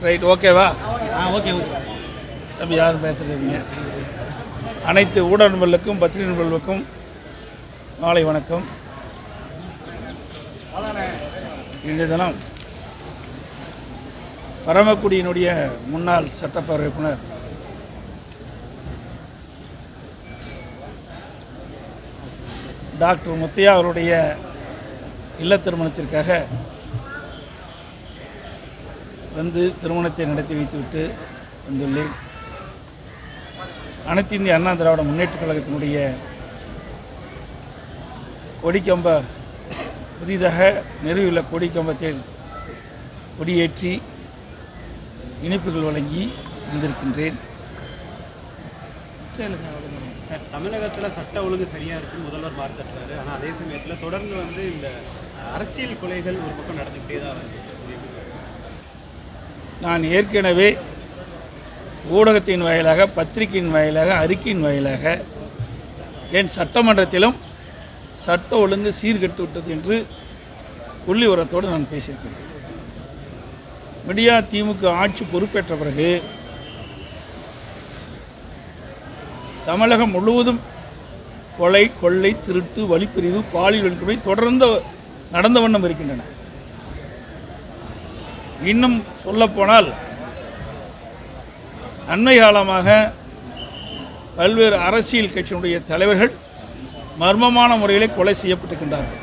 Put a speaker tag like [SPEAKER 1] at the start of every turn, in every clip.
[SPEAKER 1] Right ஓகேவா
[SPEAKER 2] ஆ okay okay
[SPEAKER 1] தம்பி யாரும் பேசுகிறீங்க அனைத்து ஊடக நண்பர்களுக்கும் பத்திரிகை நண்பர்களுக்கும் மாலை வணக்கம். இன்றைய தினம் பரமக்குடியினுடைய முன்னாள் சட்டப்பேரவை உறுப்பினர் டாக்டர் முத்தையா அவருடைய இல்ல திருமணத்திற்காக வந்து திருமணத்தை நடத்தி வைத்துவிட்டு வந்துள்ளேன். அனைத்து இந்திய அண்ணா திராவிட முன்னேற்றக் கழகத்தினுடைய கொடிக்கம்ப புதிதாக நிறுவியுள்ள கொடிக்கம்பத்தில் கொடியேற்றி இனிப்புகள் வழங்கி வந்திருக்கின்றேன்.
[SPEAKER 2] சார் தமிழகத்தில் சட்ட ஒழுங்கு சரியா இருக்குன்னு முதல்வர் பார்த்துட்டாரு ஆனால் அதே சமயத்தில் தொடர்ந்து வந்து இந்த அரசியல் கொலைகள் ஒரு பக்கம் நடந்துக்கிட்டே தான் இருக்கு
[SPEAKER 1] நான் ஏற்கனவே ஊடகத்தின் வாயிலாக பத்திரிகையின் வாயிலாக அறிக்கையின் வாயிலாக என் சட்டமன்றத்திலும் சட்ட ஒழுங்கு சீர்கெட்டு விட்டது என்று புள்ளி உரத்தோடு நான் பேசியிருக்கின்றேன். மீடியா திமுக ஆட்சி பொறுப்பேற்ற பிறகு தமிழகம் முழுவதும் கொலை கொள்ளை திருட்டு வழிப்பிரிவு பாலியல் வன்கொடுமை தொடர்ந்து நடந்த வண்ணம் இருக்கின்றன. இன்னும் சொல்லப்போனால் அண்மை காலமாக பல்வேறு அரசியல் கட்சியினுடைய தலைவர்கள் மர்மமான முறையிலே கொலை செய்யப்பட்டிருக்கின்றார்கள்.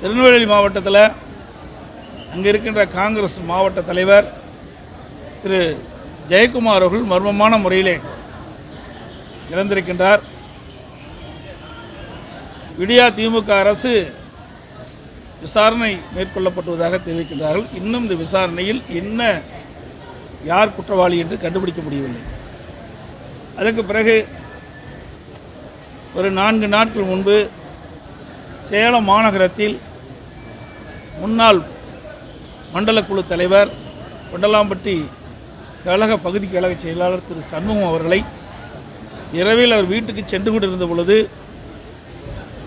[SPEAKER 1] திருநெல்வேலி மாவட்டத்தில் அங்கே இருக்கின்ற காங்கிரஸ் மாவட்ட தலைவர் திரு ஜெயக்குமார் அவர்கள் மர்மமான முறையிலே இறந்திருக்கின்றார். விடியா திமுக அரசு விசாரணை மேற்கொள்ளப்பட்டுவதாக தெரிவிக்கின்றார்கள். இன்னும் இந்த விசாரணையில் என்ன யார் குற்றவாளி என்று கண்டுபிடிக்க முடியவில்லை. அதற்கு பிறகு ஒரு நான்கு நாட்கள் முன்பு சேலம் மாநகரத்தில் முன்னாள் மண்டல குழு தலைவர் கொண்டலாம்பட்டி கழக பகுதி கழக செயலாளர் திரு சண்முகம் அவர்களை இரவில் அவர் வீட்டுக்கு சென்று கொண்டிருந்த பொழுது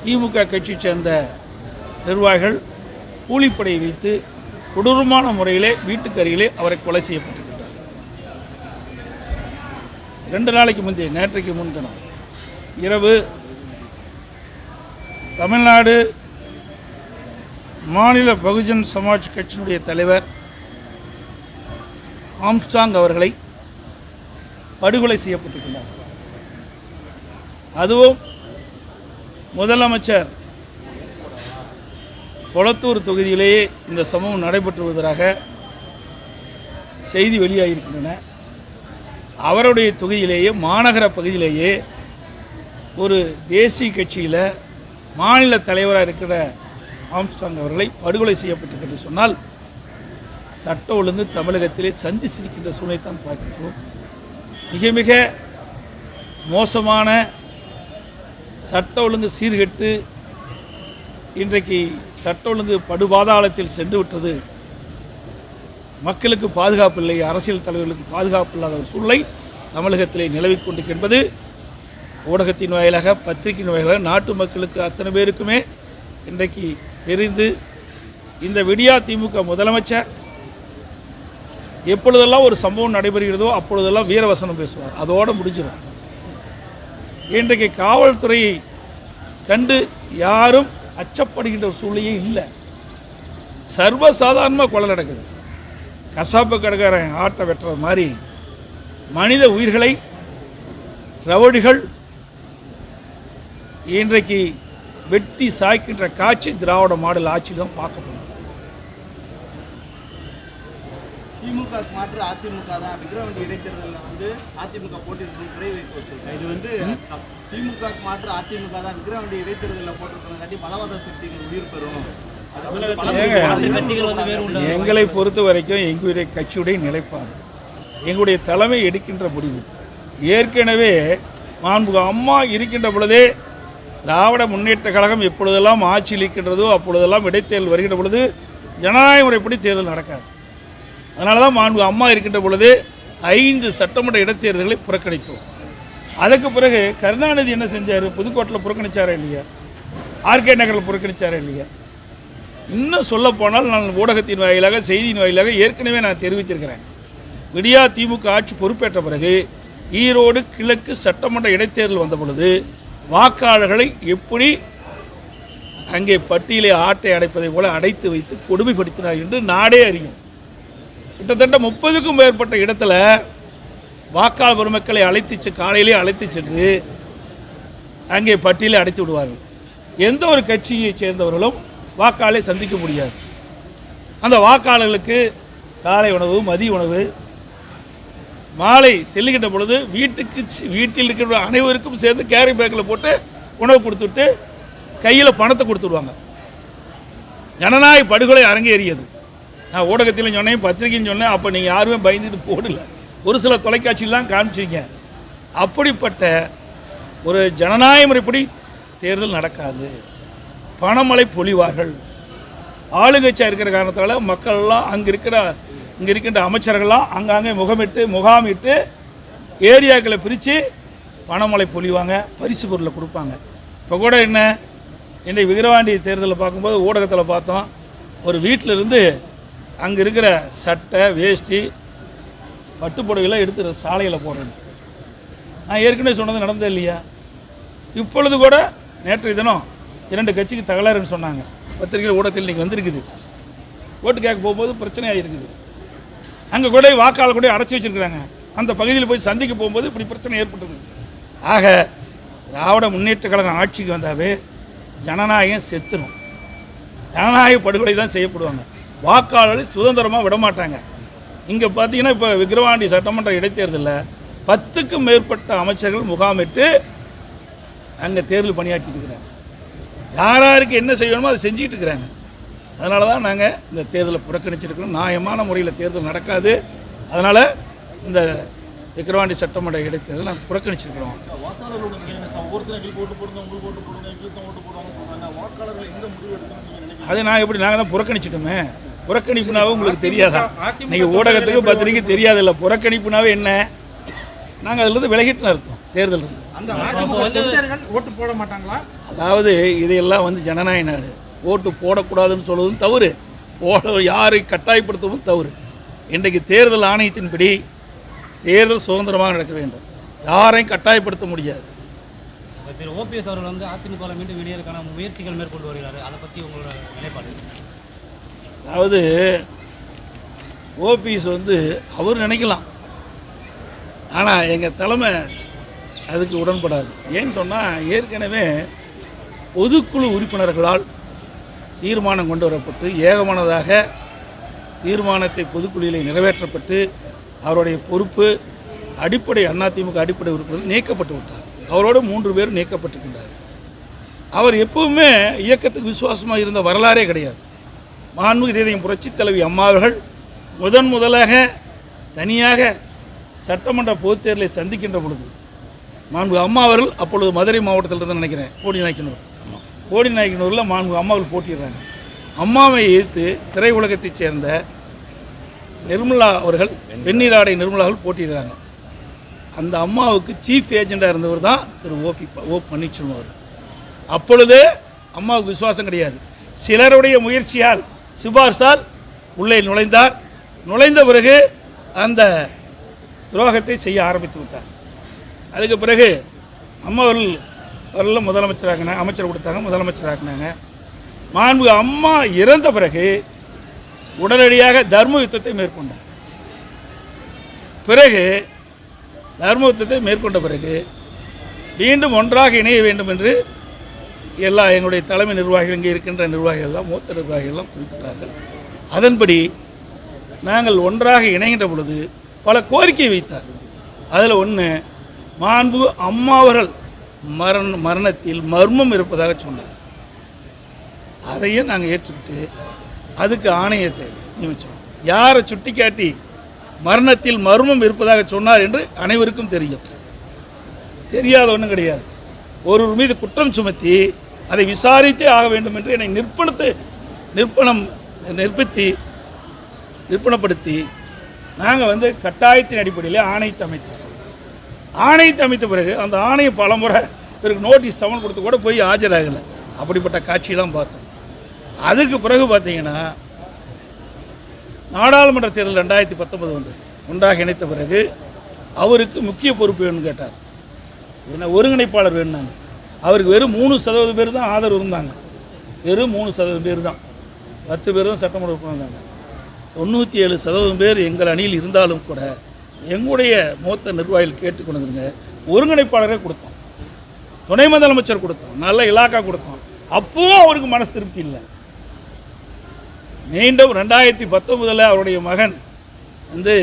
[SPEAKER 1] திமுக கட்சியைச் சேர்ந்த நிர்வாகிகள் கூலிப்படை வைத்து கொடூரமான முறையிலே வீட்டுக்கு அருகிலே அவரை கொலை செய்யப்பட்டிருக்கிறார் ரெண்டு நாளைக்கு முந்தைய நேற்றைக்கு முன்தினம் இரவு தமிழ்நாடு மாநில பகுஜன் சமாஜ் கட்சியினுடைய தலைவர் ஆம்ஸ்டாங் அவர்களை படுகொலை செய்யப்பட்டிருக்கிறார் அதுவும் முதலமைச்சர் கொளத்தூர் தொகுதியிலேயே இந்த சம்பவம் நடைபெற்று வருவதாக செய்தி வெளியாகியிருக்கின்றன. அவருடைய தொகுதியிலேயே மாநகர பகுதியிலேயே ஒரு தேசிய கட்சியில் மாநில தலைவராக இருக்கிற ஆம்ஸ்டாங் அவர்களை படுகொலை செய்யப்பட்டிருக்கிறது சொன்னால் சட்ட ஒழுங்கு தமிழகத்திலே சந்திச்சிருக்கின்ற சூழ்நிலைத்தான் பார்க்கின்றோம். மிக மிக மோசமான சட்ட ஒழுங்கு சீர்கெட்டு இன்றைக்கு சட்ட ஒழுங்கு படுபாதாளத்தில் சென்று விட்டது. மக்களுக்கு பாதுகாப்பு இல்லை அரசியல் தலைவர்களுக்கு பாதுகாப்பு இல்லாத ஒரு சூழ்நிலை தமிழகத்திலே நிலவிக் கொண்டிருக்கின்றது. ஊடகத்தின் வாயிலாக பத்திரிகையின் வாயிலாக நாட்டு மக்களுக்கு அத்தனை பேருக்குமே இன்றைக்கு தெரிந்து இந்த விடியா திமுக முதலமைச்சர் எப்பொழுதெல்லாம் ஒரு சம்பவம் நடைபெறுகிறதோ அப்பொழுதெல்லாம் வீரவசனம் பேசுவார். அதோடு முடிஞ்சிடும். இன்றைக்கு காவல்துறையை கண்டு யாரும் அச்சப்படுகின்ற ஒரு சூழ்நிலையே இல்லை. சர்வசாதாரணமாக கொலை நடக்குது. கசாப்பு கடைக்காரன் ஆட்டை வெட்டுறது மாதிரி மனித உயிர்களை ரவுடிகள் இன்றைக்கு வெட்டி சாய்க்கின்ற காட்சி திராவிட மாடல் ஆட்சி தான் பார்க்கப்படும்.
[SPEAKER 3] திமுக மாற்று அதிமுக தான் விக்கிரவாண்டி இடைத்தேர்தலில் வந்து அதிமுக வைக்க வச்சிருக்காங்க இது வந்து திமுக மாற்று அதிமுக தான் விக்கிரவாண்டி இடைத்தேர்தலில் போட்டிருக்கிறங்காட்டி மதவாத சக்திகள் உயிர் பெறும்.
[SPEAKER 1] எங்களை பொறுத்த வரைக்கும் எங்களுடைய கட்சியுடைய நிலைப்பாடு. எங்களுடைய தலைமை எடுக்கின்ற முடிவு. ஏற்கனவே மாண்புக அம்மா இருக்கின்ற பொழுதே திராவிட முன்னேற்ற கழகம் எப்பொழுதெல்லாம் ஆட்சியில் இருக்கின்றதோ அப்பொழுதெல்லாம் இடைத்தேர்தல் வருகின்ற பொழுது ஜனநாயக முறைப்படி தேர்தல் நடக்காது. அதனால தான் மாண்பு அம்மா இருக்கின்ற பொழுது ஐந்து சட்டமன்ற இடைத்தேர்தல்களை புறக்கணித்தோம். அதுக்கு பிறகு கருணாநிதி என்ன செஞ்சார்? புதுக்கோட்டையில் புறக்கணித்தாரா இல்லையா? ஆர்கே நகரில் புறக்கணித்தாரா இல்லையா? இன்னும் சொல்லப்போனால் நான் ஊடகத்தின் வாயிலாக செய்தியின் வாயிலாக ஏற்கனவே நான் தெரிவித்திருக்கிறேன். விடியா திமுக ஆட்சி பொறுப்பேற்ற பிறகு ஈரோடு கிழக்கு சட்டமன்ற இடைத்தேர்தல் வந்த பொழுது வாக்காளர்களை எப்படி அங்கே பட்டியலை ஆட்டை அடைப்பதை போல அடைத்து வைத்து கொடுமைப்படுத்தினார் என்று நாடே அறியும். கிட்டத்தட்ட முப்பதுக்கும் மேற்பட்ட இடத்துல வாக்காளர் பெருமக்களை அழைத்து செ- காலையிலே அழைத்து சென்று அங்கே பட்டியலை அடைத்து விடுவார்கள். எந்த ஒரு கட்சியை சேர்ந்தவர்களும் வாக்காளரை சந்திக்க முடியாது. அந்த வாக்காளர்களுக்கு காலை உணவு மதிய உணவு மாலை செல்லுகின்ற பொழுது வீட்டுக்கு வீட்டில் இருக்கிற அனைவருக்கும் சேர்ந்து கேரி பேக்கில் போட்டு உணவு கொடுத்துட்டு கையில் பணத்தை கொடுத்துடுவாங்க ஜனநாயக படுகொலை அரங்கேறியது. நான் ஊடகத்திலும் சொன்னேன் பத்திரிகையும் சொன்னேன் அப்போ நீங்கள் யாருமே பயந்துட்டு போடல. ஒரு சில தொலைக்காட்சியெல்லாம் காமிச்சிங்க அப்படிப்பட்ட ஒரு ஜனநாயக முறைப்படி தேர்தல் நடக்காது. பணமழை பொழிவார்கள். ஆளுங்கட்சியாக இருக்கிற காரணத்தால் மக்கள்லாம் அங்கே இருக்கிற இங்கே இருக்கின்ற அமைச்சர்கள்லாம் அங்கங்கே முகமிட்டு முகாமிட்டு ஏரியாக்களை பிரித்து பணமழை பொழிவாங்க பரிசு பொருளை கொடுப்பாங்க. இப்போ கூட என்ன இன்றைக்கு விக்கிரவாண்டி தேர்தலில் பார்க்கும்போது ஊடகத்தில் பார்த்தோம் ஒரு வீட்டில் இருந்து அங்கே இருக்கிற சட்டை வேஷ்டி பட்டுப்புடவைலாம் எடுத்து சாலையில் போடுறேன் நான் ஏற்கனவே சொன்னது நடந்தது இல்லையா? இப்பொழுது கூட நேற்றைய தினம் இரண்டு கட்சிக்கு தகராறுன்னு சொன்னாங்க. பத்திரிகை ஊடகத்தில் இன்றைக்கி வந்திருக்குது. ஓட்டு கேட்க போகும்போது பிரச்சனையாக இருக்குது அங்கே கூட வாக்காளர் கூட அடைச்சி வச்சிருக்கிறாங்க. அந்த பகுதியில் போய் சந்திக்க போகும்போது இப்படி பிரச்சனை ஏற்பட்டது. ஆக திராவிட முன்னேற்ற கழகம் ஆட்சிக்கு வந்தாவே ஜனநாயகம் செத்துடும் ஜனநாயக படுகொலை தான் செய்யப்படுவாங்க. வாக்காளரை சுதந்திரமாக விட மாட்டாங்க இங்கே பார்த்தீங்கன்னா இப்போ விக்கிரவாண்டி சட்டமன்ற இடைத்தேர்தலில் பத்துக்கும் மேற்பட்ட அமைச்சர்கள் முகாமிட்டு அங்கே தேர்தல் பணியாற்றிட்டு இருக்கிறாங்க. யார் யாருக்கு என்ன செய்யணுமோ அதை செஞ்சுக்கிட்டு இருக்கிறாங்க. அதனால தான் நாங்கள் இந்த தேர்தலை புறக்கணிச்சிருக்கிறோம். நியாயமான முறையில் தேர்தல் நடக்காது. அதனால் இந்த விக்கிரவாண்டி சட்டமன்ற இடைத்தேர்தலை நாங்கள் புறக்கணிச்சிருக்கிறோம்.
[SPEAKER 4] வாக்காளர்கள்
[SPEAKER 1] அது நான் எப்படி நாங்கள் தான் புறக்கணிச்சிட்டோமே. புறக்கணிப்புனாவே உங்களுக்கு தெரியாதா? நீங்கள் ஊடகத்துக்கு பத்திரிக்கை தெரியாதில்ல. புறக்கணிப்புனாவே என்ன? நாங்கள் அதுலேருந்து விலகிட்டு அர்த்தம் தேர்தல் இருந்து.
[SPEAKER 3] அந்த
[SPEAKER 5] ஓட்டு போட மாட்டாங்களா?
[SPEAKER 1] அதாவது இதையெல்லாம் வந்து ஜனநாயக நாடு. ஓட்டு போடக்கூடாதுன்னு சொல்வதும் தவறு. போட யாரை கட்டாயப்படுத்தவும் தவறு. இன்றைக்கு தேர்தல் ஆணையத்தின்படி தேர்தல் சுதந்திரமாக நடக்க வேண்டும். யாரையும் கட்டாயப்படுத்த முடியாது.
[SPEAKER 5] திரு ஓபிஎஸ் அவர்கள் வந்து அதிமுக மீண்டும் வெளியேறதுக்கான முயற்சிகள் மேற்கொண்டு வருகிறாரு. அதை பற்றி உங்களோட நிலைப்பாடு
[SPEAKER 1] அதாவது ஓபிஎஸ் வந்து அவர் நினைக்கலாம். ஆனால் எங்கள் தலைமை அதுக்கு உடன்படாது. ஏன்னு சொன்னால் ஏற்கனவே பொதுக்குழு உறுப்பினர்களால் தீர்மானம் கொண்டு வரப்பட்டு ஏகமானதாக தீர்மானத்தை பொதுக்குழுவிலே நிறைவேற்றப்பட்டு அவருடைய பொறுப்பு அடிப்படை அதிமுக அடிப்படை உறுப்பினர் நீக்கப்பட்டு விட்டார். அவரோடு மூன்று பேர் நீக்கப்பட்டிருக்கின்றார் அவர் எப்பவுமே இயக்கத்துக்கு விசுவாசமாக இருந்த வரலாறே கிடையாது. மாண்புமிகு தேதியம் புரட்சி தலைவி அம்மா அவர்கள் முதன் முதலாக தனியாக சட்டமன்ற பொதுத் தேர்தலை சந்திக்கின்ற பொழுது மாண்பு அம்மா அவர்கள் அப்பொழுது மதுரை மாவட்டத்தில் இருந்து நினைக்கிறேன் கோடி நாய்க்கனூர். கோடி நாய்க்கனூரில் மாண்பு அம்மாவர்கள் போட்டிடுறாங்க அம்மாவை எதிர்த்து திரையுலகத்தைச் சேர்ந்த நிர்மலா அவர்கள் வெந்நீராடை நிர்மலா போட்டிடுறாங்க அந்த அம்மாவுக்கு சீஃப் ஏஜெண்டாக இருந்தவர் தான் திரு ஓபி ஓ பன்னீர்செல்வம் அவர் அப்பொழுது அம்மாவுக்கு விசுவாசம் கிடையாது. சிலருடைய முயற்சியால் சிபார்சால் உள்ளே நுழைந்தார். நுழைந்த பிறகு அந்த துரோகத்தை செய்ய ஆரம்பித்து விட்டார். அதுக்கு பிறகு அம்மா அவர்கள் அவர்கள் அமைச்சர் கொடுத்தாங்க முதலமைச்சராகினாங்க மாண்பு அம்மா இறந்த பிறகு உடனடியாக தர்ம யுத்தத்தை மேற்கொண்டார். பிறகு தர்ம யுத்தத்தை மேற்கொண்ட பிறகு மீண்டும் ஒன்றாக இணைய வேண்டும் என்று எல்லா எங்களுடைய தலைமை நிர்வாகிகள் இங்கே இருக்கின்ற நிர்வாகிகள் எல்லாம் மூத்த நிர்வாகிகள் எல்லாம் குறிப்பிட்டார்கள் அதன்படி நாங்கள் ஒன்றாக இணைகின்ற பொழுது பல கோரிக்கை வைத்தார். அதில் ஒன்று மாண்பு அம்மாவர்கள் மரண மரணத்தில் மர்மம் இருப்பதாக சொன்னார். அதையும் நாங்கள் ஏற்றுக்கிட்டு அதுக்கு ஆணையத்தை நியமித்தோம் யாரை சுட்டிக்காட்டி மரணத்தில் மர்மம் இருப்பதாக சொன்னார் என்று அனைவருக்கும் தெரியும். தெரியாத ஒன்றும் கிடையாது. ஒருவர் மீது குற்றம் சுமத்தி அதை விசாரித்தே ஆக வேண்டும் என்று என்னை நிற்பணத்து நிற்பணம் நிற்பித்தி நிற்பணப்படுத்தி நாங்கள் வந்து கட்டாயத்தின் அடிப்படையில் ஆணையத்தை அமைத்தோம். ஆணையத்தை அமைத்த பிறகு அந்த ஆணையம் பலமுறை இவருக்கு நோட்டீஸ் சமன் கொடுத்து கூட போய் ஆஜராகலை. அப்படிப்பட்ட காட்சியெல்லாம் பார்த்தோம். அதுக்கு பிறகு பார்த்தீங்கன்னா நாடாளுமன்ற தேர்தல் ரெண்டாயிரத்தி பத்தொன்பது வந்தது. ஒன்றாக இணைத்த பிறகு அவருக்கு முக்கிய பொறுப்பு வேணும்னு கேட்டார். என்ன ஒருங்கிணைப்பாளர் வேணும்னாங்க. அவருக்கு வெறும் மூணு சதவீதம் பேர் தான் ஆதரவு இருந்தாங்க. வெறும் மூணு சதவீதம் பேர் தான். பத்து பேர் தான் சட்டமன்ற உறுப்பினர் தொண்ணூற்றி ஏழு சதவீதம் பேர் எங்கள் அணியில் இருந்தாலும் கூட எங்களுடைய மூத்த நிர்வாகிகள் கேட்டுக்கொண்டுங்க ஒருங்கிணைப்பாளரே கொடுத்தோம். துணை முதலமைச்சர் கொடுத்தோம். நல்ல இலாக்கா கொடுத்தோம். அப்பவும் அவருக்கு மனசு திருப்தி இல்லை. மீண்டும் ரெண்டாயிரத்தி பத்தொன்பதில் அவருடைய மகன் வந்து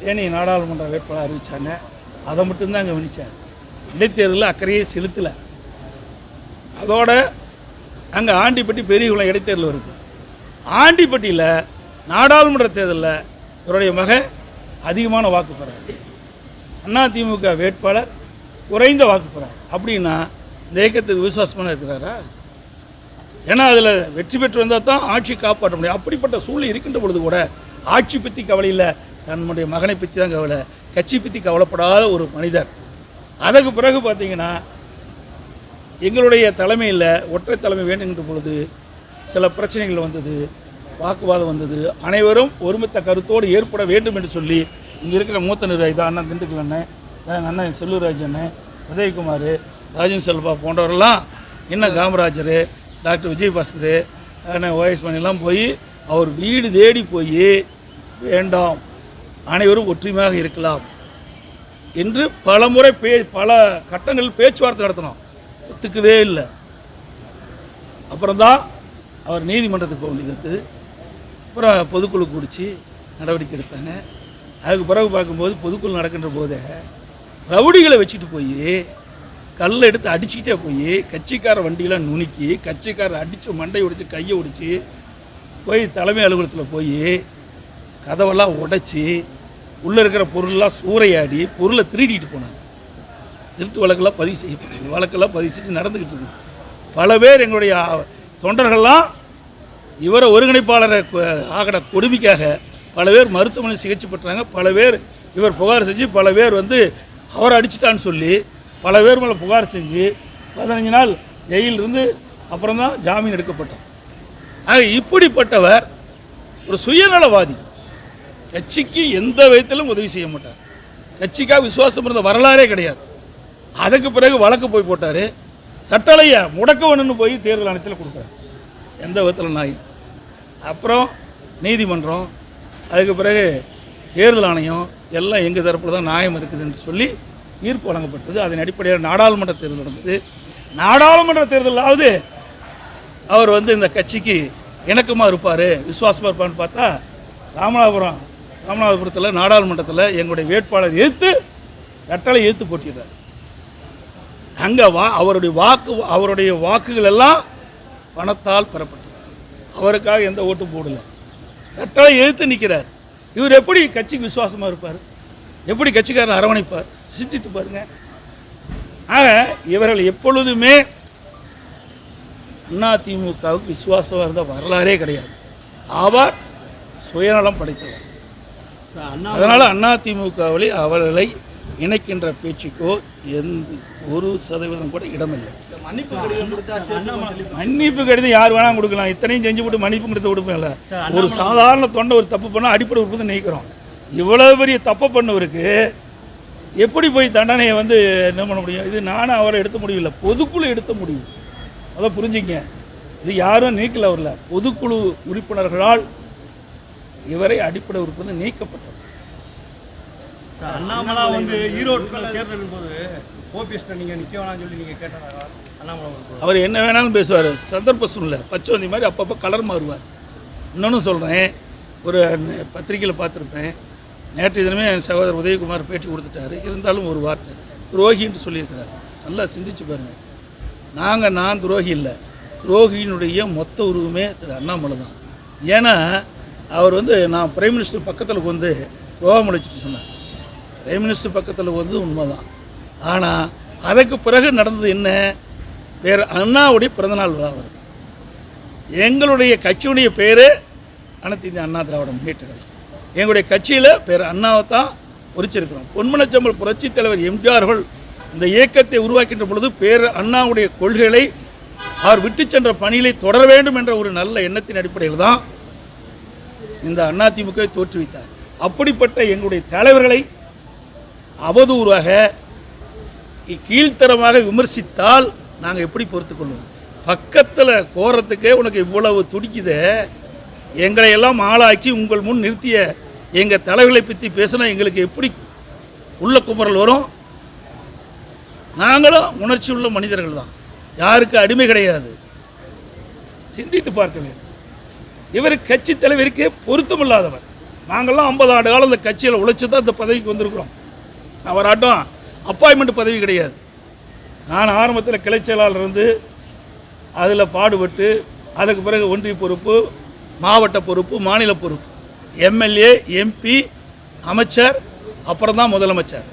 [SPEAKER 1] தேனி நாடாளுமன்ற வேட்பாளர் அறிவித்தாங்க அதை மட்டும்தான் கவனித்தேன் இடைத்தேர்தலில் அக்கறையே செலுத்தலை. அதோட அங்கே ஆண்டிப்பட்டி பெரியகுளம் இடைத்தேர்தல் வருது. ஆண்டிப்பட்டியில் நாடாளுமன்ற தேர்தலில் இவருடைய மகன் அதிகமான வாக்கு பெறார். திமுக வேட்பாளர் குறைந்த வாக்கு பெறார். அப்படின்னா இந்த இயக்கத்துக்கு விசுவாசமான இருக்கிறாரா? ஏன்னா அதில் வெற்றி பெற்று வந்தால் தான் ஆட்சி காப்பாற்ற முடியும். அப்படிப்பட்ட சூழ்நிலை இருக்கின்ற பொழுது கூட ஆட்சி பற்றி கவலை இல்லை. தன்னுடைய மகனை பற்றி தான் கவலை. கட்சி பற்றி கவலைப்படாத ஒரு மனிதர். அதற்கு பிறகு பார்த்தீங்கன்னா எங்களுடைய தலைமையில் ஒற்றை தலைமை வேண்டுங்கிற பொழுது சில பிரச்சனைகள் வந்தது வாக்குவாதம் வந்தது. அனைவரும் ஒருமித்த கருத்தோடு ஏற்பட வேண்டும் என்று சொல்லி இங்கே இருக்கிற மூத்த நிர்வாகி தான் அண்ணன் திண்டுக்கல் அண்ணன் எங்கள் அண்ணன் செல்லூர்ராஜ் அண்ணன் உதயகுமார் ராஜன் செல்வா போன்றவரெல்லாம் இன்னும் காமராஜர் டாக்டர் விஜயபாஸ்கர் அண்ணன் ஓஎஸ் மணிலாம் போய் அவர் வீடு தேடி போய் வேண்டாம். அனைவரும் ஒற்றுமையாக இருக்கலாம். என்று பல முறை பே பல கட்டங்களில் பேச்சுவார்த்தை நடத்தினோம் ஒத்துக்கவே இல்லை. அப்புறம்தான் அவர் நீதிமன்றத்துக்கு போக வேண்டியது அப்புறம் பொதுக்குழு குடித்து நடவடிக்கை எடுத்தாங்க. அதுக்கு பிறகு பார்க்கும்போது பொதுக்குழு நடக்கின்ற போதே ரவுடிகளை வச்சுட்டு போய் கல்லை எடுத்து அடிச்சுக்கிட்டே போய் கட்சிக்கார வண்டியெலாம் நுணுக்கி கட்சிக்காரர் அடித்து மண்டையை உடைச்சு கையை உடைச்சி போய் தலைமை அலுவலகத்தில் போய் கதவெல்லாம் உடைச்சி உள்ளே இருக்கிற பொருள்லாம் சூறையாடி பொருளை திருடிட்டு போனாங்க. திருட்டு வழக்கெல்லாம் பதிவு செய்யப்பட்டது. வழக்கெல்லாம் பதிவு செஞ்சு நடந்துக்கிட்டு இருக்குது. பல பேர் எங்களுடைய தொண்டர்கள்லாம் இவரை ஒருங்கிணைப்பாளரை ஆகிற கொடுமைக்காக பல பேர் மருத்துவமனை சிகிச்சை பெற்றாங்க. பல பேர் இவர் புகார் செஞ்சு பல பேர் வந்து அவரை அடிச்சிட்டான்னு சொல்லி பல பேர் மேலே புகார் செஞ்சு பதினஞ்சு நாள் ஜெயிலில் இருந்து அப்புறம் தான் ஜாமீன் எடுக்கப்பட்டோம் ஆக இப்படிப்பட்டவர் ஒரு சுயநலவாதி. கட்சிக்கு எந்த விதத்திலும் உதவி செய்ய மாட்டார். கட்சிக்காக விசுவாசம் இருந்த வரலாறே கிடையாது. அதுக்கு பிறகு வழக்கு போய் போட்டார். கட்டளையை முடக்க போய் தேர்தல் ஆணையத்தில் கொடுக்குறாரு. எந்த விதத்தில் நாய்? அப்புறம் நீதிமன்றம் அதுக்கு பிறகு தேர்தல் ஆணையம் எல்லாம் எங்கள் தரப்பில் தான் நியாயம் இருக்குதுன்னு சொல்லி தீர்ப்பு வழங்கப்பட்டது. அதன் அடிப்படையில் நாடாளுமன்ற தேர்தல் நடந்தது. நாடாளுமன்ற தேர்தலாவது அவர் வந்து இந்த கட்சிக்கு இணக்கமாக இருப்பார் விசுவாசமாக இருப்பான்னு பார்த்தா ராமநாதபுரம் ராமநாதபுரத்தில் நாடாளுமன்றத்தில் எங்களுடைய வேட்பாளர் எதிர்த்து கட்டளை எதிர்த்து போட்டிடுறார் அங்கே வா அவருடைய வாக்கு அவருடைய வாக்குகள் எல்லாம் பணத்தால் பெறப்பட்டது. அவருக்காக எந்த ஓட்டும் போடல. கட்டளை எதிர்த்து நிற்கிறார் இவர் எப்படி கட்சிக்கு விசுவாசமாக இருப்பார்? எப்படி கட்சிக்காரர் அரவணைப்பார்? சிந்தித்து பாருங்க. ஆக இவர்கள் எப்பொழுதுமே அதிமுகவுக்கு விசுவாசமாக இருந்த வரலாறே கிடையாது. ஆவார் சுயநலம் படைத்தவர். அதனால் அதிமுகவில் அவர்களை இணைக்கின்ற பேச்சுக்கோ எந்த ஒரு சதவீதம் கூட இடமில்லை.
[SPEAKER 3] மன்னிப்பு கடிதம்
[SPEAKER 1] யார் வேணாலும் கொடுக்கலாம். இத்தனையும் செஞ்சு போட்டு மன்னிப்பு கடிதம் கொடுப்பேன்ல. ஒரு சாதாரண தொண்டை ஒரு தப்பு பண்ணால் அடிப்படை உறுப்பு நீக்கிறோம். இவ்வளவு பெரிய தப்பை பண்ணவருக்கு எப்படி போய் தண்டனையை வந்து என்ன பண்ண முடியும்? இது நானும் அவரை எடுத்த முடியல பொதுக்குழு எடுத்த முடியும் அதை புரிஞ்சுங்க. இது யாரும் நீக்கல அவர்ல. பொதுக்குழு உறுப்பினர்களால் இவரை அடிப்படை உறுப்பினர் நீக்கப்பட்டார்
[SPEAKER 6] அண்ணாமலா வந்து ஈரோட்டில் தேர்தலின் போது ஓபிஎஸ் நீங்க நிக்க வேணாம்னு சொல்லி நீங்க கேட்டதாக அண்ணாமலை
[SPEAKER 1] அவர் என்ன வேணாலும் பேசுவார். சந்தர்ப்ப சூழ்நிலை பச்சோந்தி மாதிரி அப்பப்போ கலர் மாறுவார். இன்னொன்று சொல்கிறேன் ஒரு பத்திரிக்கையில் பார்த்துருப்பேன். நேற்று தினமே என் சகோதரர் உதயகுமார் பேட்டி கொடுத்துட்டாரு. இருந்தாலும் ஒரு வார்த்தை துரோகின்னு சொல்லியிருக்கிறார். நல்லா சிந்திச்சு பாருங்கள் நாங்கள் நான் துரோகி இல்லை. துரோகியினுடைய மொத்த உருவமே திரு அண்ணாமலை தான் ஏன்னா அவர் வந்து நான் பிரைம் மினிஸ்டர் பக்கத்தில் வந்து துரோகம் அழைச்சிட்டு சொன்னார். பிரைம் மினிஸ்டர் பக்கத்தில் வந்து உண்மைதான். ஆனால் அதுக்கு பிறகு நடந்தது என்ன? வேறு அண்ணாவுடைய பிறந்தநாள் விழா வருது. எங்களுடைய கட்சியுடைய பேர் அனைத்து இந்திய அண்ணா திராவிட முன்னேற்ற கழகம். எங்களுடைய கட்சியில் பேர் அண்ணாவை தான் குறிச்சிருக்கிறோம் பொன்மனச்சம்பல் புரட்சித் தலைவர் எம்ஜிஆர்கள் இந்த இயக்கத்தை உருவாக்கின்ற பொழுது பேர் அண்ணாவுடைய கொள்கைகளை அவர் விட்டு சென்ற பணியிலை தொடர வேண்டும் என்ற ஒரு நல்ல எண்ணத்தின் அடிப்படையில் தான் இந்த அதிமுகவை தோற்றுவித்தார். அப்படிப்பட்ட எங்களுடைய தலைவர்களை அவதூறாக கீழ்த்தரமாக விமர்சித்தால் நாங்கள் எப்படி பொறுத்துக்கொள்வோம் பக்கத்தில் கோரத்துக்கே உனக்கு இவ்வளவு துடிக்குதே. எங்களை எல்லாம் ஆளாக்கி உங்கள் முன் நிறுத்திய எங்கள் தலைவர்களை பற்றி பேசினா எங்களுக்கு எப்படி உள்ள குமரல் வரும்? நாங்களும் உணர்ச்சி உள்ள மனிதர்கள் தான் யாருக்கு அடிமை கிடையாது. சிந்தித்து பார்க்க வேண்டும். இவர் கட்சி தலைவருக்கே பொருத்தமில்லாதவர். நாங்கள்லாம் ஐம்பது ஆண்டு காலம் இந்த கட்சியில் உழைச்சி தான் இந்த பதவிக்கு வந்திருக்கிறோம். அவராட்டம் அப்பாயின்மெண்ட் பதவி கிடையாது. நான் ஆரம்பத்தில் கிளை செயலாளர் இருந்து அதில் பாடுபட்டு அதுக்கு பிறகு ஒன்றிய பொறுப்பு மாவட்ட பொறுப்பு மாநில பொறுப்பு. எம்எல்ஏ எம்பி அமைச்சர் அப்புறம் தான் முதலமைச்சர்.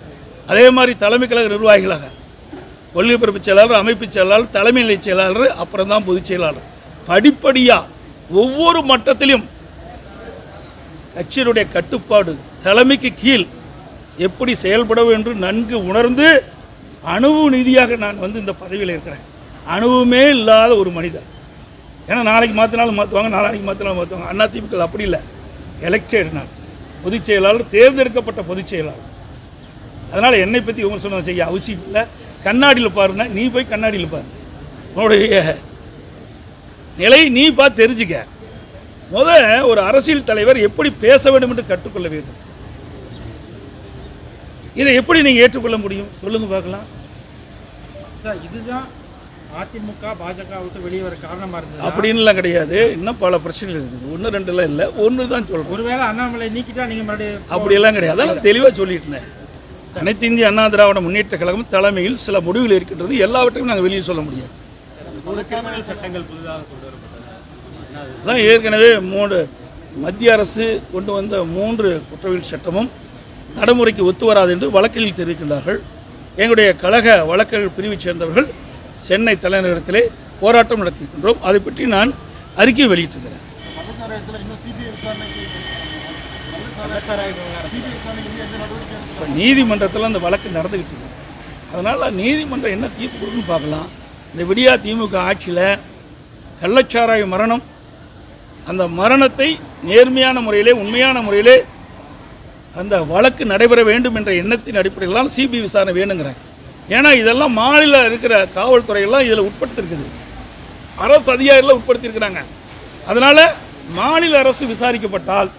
[SPEAKER 1] அதே மாதிரி தலைமை கழக நிர்வாகிகளாக. கொள்கை பொறுப்பு செயலாளர் அமைப்பு செயலாளர் தலைமை நிலை செயலாளர் அப்புறம் தான் பொதுச் செயலாளர். படிப்படியாக ஒவ்வொரு மட்டத்திலும் கட்சியினுடைய கட்டுப்பாடு தலைமைக்கு கீழ் எப்படி செயல்பட வேண்டும் நன்கு உணர்ந்து அணுவு நீதியாக நான் வந்து இந்த பதவியில் இருக்கிறேன். அணுவுமே இல்லாத ஒரு மனிதர். ஏன்னா நாளைக்கு மாற்றினாலும் மாற்றுவாங்க நாளைக்கு மாற்றினாலும் மாற்றுவாங்க அதிமுக அப்படி இல்லை. எலெக்டட் நான். பொதுச் செயலாளர் தேர்ந்தெடுக்கப்பட்ட பொதுச் செயலாளர். அதனால் என்னை பற்றி விமர்சனம் செய்ய அவசியம் இல்லை. கண்ணாடியில் பாருன்னா நீ போய் கண்ணாடியில் பாரு. உன்னுடைய நிலை நீ பார்த்து தெரிஞ்சுக்க. முத ஒரு அரசியல் தலைவர் எப்படி பேச வேண்டும் என்று கற்றுக்கொள்ள வேண்டும். இதை எப்படி நீங்கள் ஏற்றுக்கொள்ள முடியும்? சொல்லுங்க பார்க்கலாம்.
[SPEAKER 7] சார் இதுதான் அதிமுக பாஜக விட்டு வெளியே வர காரணமா இருந்தது?
[SPEAKER 1] அப்படின்லாம் கிடையாது. இன்னும் பல பிரச்சனைகள் இருக்குது. ஒன்று ரெண்டுலாம் இல்லை. ஒன்று தான் சொல்கிறோம்
[SPEAKER 7] ஒருவேளை அண்ணாமலை நீக்கிட்டா நீங்க மறுபடியும்
[SPEAKER 1] அப்படியெல்லாம் கிடையாது. அதெல்லாம் தெளிவாக சொல்லிட்டேன். அனைத்து இந்திய அண்ணா திராவிட முன்னேற்ற கழகம் தலைமையில் சில முடிவுகள் இருக்கின்றது. எல்லாவற்றையும் நாங்கள் வெளியே சொல்ல முடியாது.
[SPEAKER 2] சட்டங்கள் புதிதாக
[SPEAKER 1] அதான் ஏற்கனவே மூன்று மத்திய அரசு கொண்டு வந்த மூன்று குற்றவியல் சட்டமும் நடைமுறைக்கு ஒத்து வராது என்று வழக்கில் தெரிவிக்கின்றார்கள். எங்களுடைய கழக வழக்குகள் பிரிவைச் சேர்ந்தவர்கள் சென்னை தலைநகரத்திலே போராட்டம் நடத்தியிருக்கின்றோம். அதை பற்றி நான் அறிக்கை வெளியிட்டிருக்கிறேன். இப்போ நீதிமன்றத்தில் அந்த வழக்கு நடந்துக்கிட்டு இருக்கு. அதனால் நீதிமன்றம் என்ன தீர்ப்பு கொடுக்குன்னு பார்க்கலாம். இந்த விடியா திமுக ஆட்சியில் கள்ளச்சாராய மரணம் அந்த மரணத்தை நேர்மையான முறையிலே உண்மையான முறையிலே அந்த வழக்கு நடைபெற வேண்டும் என்ற எண்ணத்தின் அடிப்படையில் தான் சிபிஐ விசாரணை வேணுங்கிறேன். ஏன்னா இதெல்லாம் மாநில இருக்கிற காவல்துறையெல்லாம் இதில் உட்படுத்திருக்குது. அரசு அதிகாரிகள் உட்படுத்தியிருக்கிறாங்க. அதனால் மாநில அரசு விசாரிக்கப்பட்டால்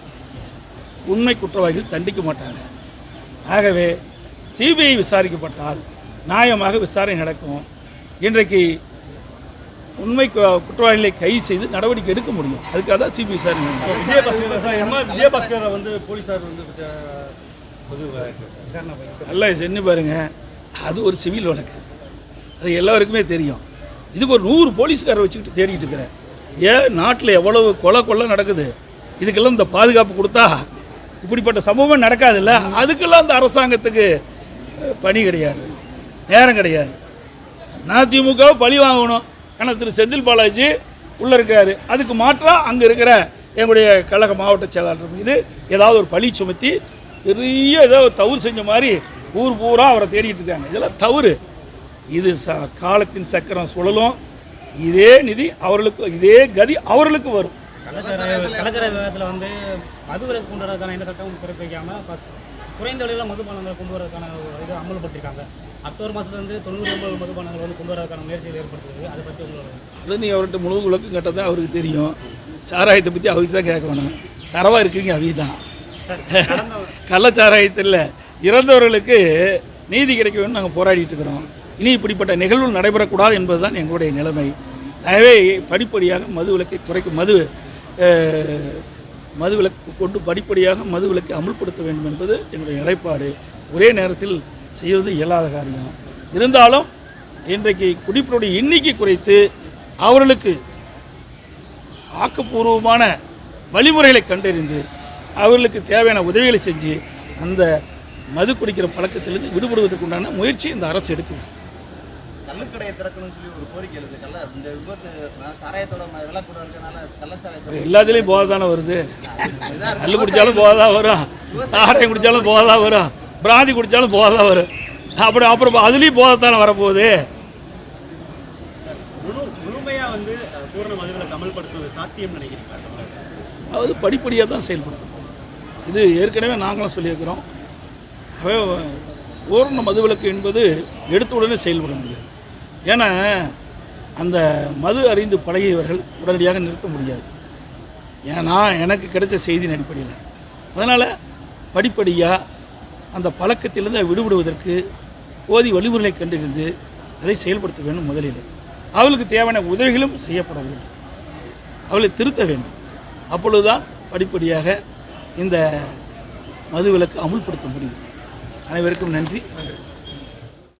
[SPEAKER 1] உண்மை குற்றவாளிகள் தண்டிக்க மாட்டாங்க. ஆகவே சிபிஐ விசாரிக்கப்பட்டால் நியாயமாக விசாரணை நடக்கும். இன்றைக்கு உண்மை கு- குற்றவாளிகளை கைது செய்து நடவடிக்கை எடுக்க முடியும். அதுக்காக தான் சிபிஐ
[SPEAKER 6] சார் விஜயபாஸ்கரை வந்து போலீஸார் வந்து
[SPEAKER 1] நல்லா செஞ்சு பாருங்க. அது ஒரு சிவில் வழக்கு. அது எல்லாருக்குமே தெரியும். இதுக்கு ஒரு நூறு போலீஸ்காரை வச்சுக்கிட்டு தேடிட்டு இருக்கிறேன். ஏன் நாட்டில் எவ்வளவு கொலை கொள்ளை நடக்குது? இதுக்கெல்லாம் இந்த பாதுகாப்பு கொடுத்தா இப்படிப்பட்ட சம்பவம் நடக்காதுல்ல? அதுக்கெல்லாம் இந்த அரசாங்கத்துக்கு பணி கிடையாது. நேரம் கிடையாது. அதிமுகவை பழி வாங்கணும். ஆனால் திரு செந்தில் பாலாஜி உள்ளே இருக்கார். அதுக்கு மாற்றாக அங்கே இருக்கிற எங்களுடைய கழக மாவட்ட செயலாளர் மீது ஏதாவது ஒரு பழி சுமத்தி பெரிய ஏதோ தவறு செஞ்ச மாதிரி ஊர் பூரா அவரை தேடிட்டு இருக்காங்க. இதெல்லாம் தவறு. இது ச காலத்தின் சக்கரம் சுழலும். இதே நிதி அவர்களுக்கு இதே கதி அவர்களுக்கு வரும்.
[SPEAKER 5] கலாச்சார கலாச்சார வந்து மதுவிலக்கு கொண்டு வரதுக்கான எந்த சட்டமும் பிறப்பிக்காமல் குறைந்த விலையில் மதுபானங்களை கொண்டு வரதுக்கான இது அமல்படுத்திருக்காங்க அக்டோபர் மாதத்துலேருந்து தொண்ணூறு ஒன்பது மதுபானங்கள் வந்து கொண்டு வரதுக்கான முயற்சிகள் ஏற்படுத்துது. அதை பற்றி உங்களோட
[SPEAKER 1] அது நீ அவர்கிட்ட முழு விளக்கம் கேட்டால் தான் அவருக்கு தெரியும். சாராயத்தை பற்றி அவர்கிட்ட தான் கேட்கணும். தரவாக இருக்கிறீங்க அவி தான். கள்ளச்சாராயத்தில் இறந்தவர்களுக்கு நீதி கிடைக்க வேண்டும் நாங்கள் போராடிட்டு இருக்கிறோம். இனி இப்படிப்பட்ட நிகழ்வு நடைபெறக்கூடாது என்பதுதான் எங்களுடைய நிலைமை. ஆகவே படிப்படியாக மது விலக்கை குறைக்கும். மது மதுவிலக்கு மது விலக்கு கொண்டு படிப்படியாக மதுவிலக்கை அமுல்படுத்த வேண்டும் என்பது எங்களுடைய நிலைப்பாடு. ஒரே நேரத்தில் செய்வது இயலாத காரியம். இருந்தாலும் இன்றைக்கு குடிப்பினுடைய எண்ணிக்கை குறைத்து அவர்களுக்கு ஆக்கப்பூர்வமான வழிமுறைகளை கண்டறிந்து அவர்களுக்கு தேவையான உதவிகளை செஞ்சு அந்த மது குடிக்கிற பழக்கத்திலிருந்து விடுபடுவதற்குண்டான முயற்சி இந்த அரசு எடுக்குது
[SPEAKER 3] கள்ளுக்கடையை திறக்கணும்னு சொல்லி ஒரு கோரிக்கை எழுது கள்ள இந்த விபத்து நான் சாராயத்தோட விலை கூட இருக்கனால கள்ளச்சாராயத்தோட
[SPEAKER 1] எல்லாத்துலேயும் போதை தானே வருது. கல் குடித்தாலும் போதை தான் வரும். சாராயம் குடித்தாலும் போதை தான் வரும். பிராந்தி குடித்தாலும் போதை தான் வரும். அப்புறம் அப்புறம் அதுலேயும் போதை தானே வரப்போகுது? அதாவது படிப்படியாக தான் செயல்படுத்தணும் இது ஏற்கனவே நாங்களும் சொல்லியிருக்கிறோம். பூரண மதுவிலக்கு என்பது எடுத்த உடனே செயல்பட முடியாது. ஏன்னா அந்த மது அறிந்து பழகியவர்கள் உடனடியாக நிறுத்த முடியாது. ஏன்னா எனக்கு கிடைச்ச செய்தியின் அடிப்படையில். அதனால் படிப்படியாக அந்த பழக்கத்திலிருந்து விடுபடுவதற்கு போதி வழிமுறைகளை கண்டிருந்து அதை செயல்படுத்த வேண்டும் முதலில் அவளுக்கு தேவையான உதவிகளும் செய்யப்பட வேண்டும் அவளை திருத்த வேண்டும். அப்பொழுதுதான் படிப்படியாக இந்த மதுவிலக்கு அமுல்படுத்த முடியும். அனைவருக்கும் நன்றி.